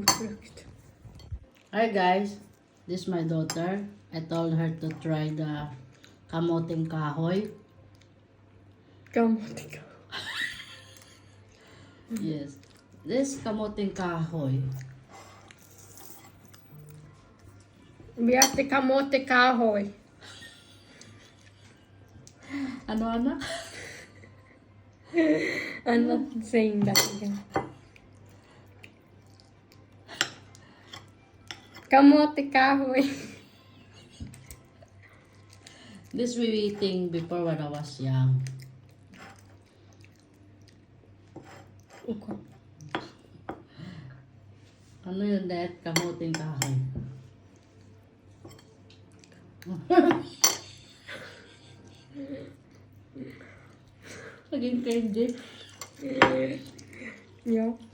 Hi guys, this is my daughter. I told her to try the kamoting kahoy. Gammalt ikaw. Yes. This kamoting kahoy. Biatti kamote kahoy. Ano ano? I'm not saying that again. Kamote kahoy. This we eating before when I was young. Okay. Ano yun, Dad? Kamuting kahoy. Naging candy. Ja.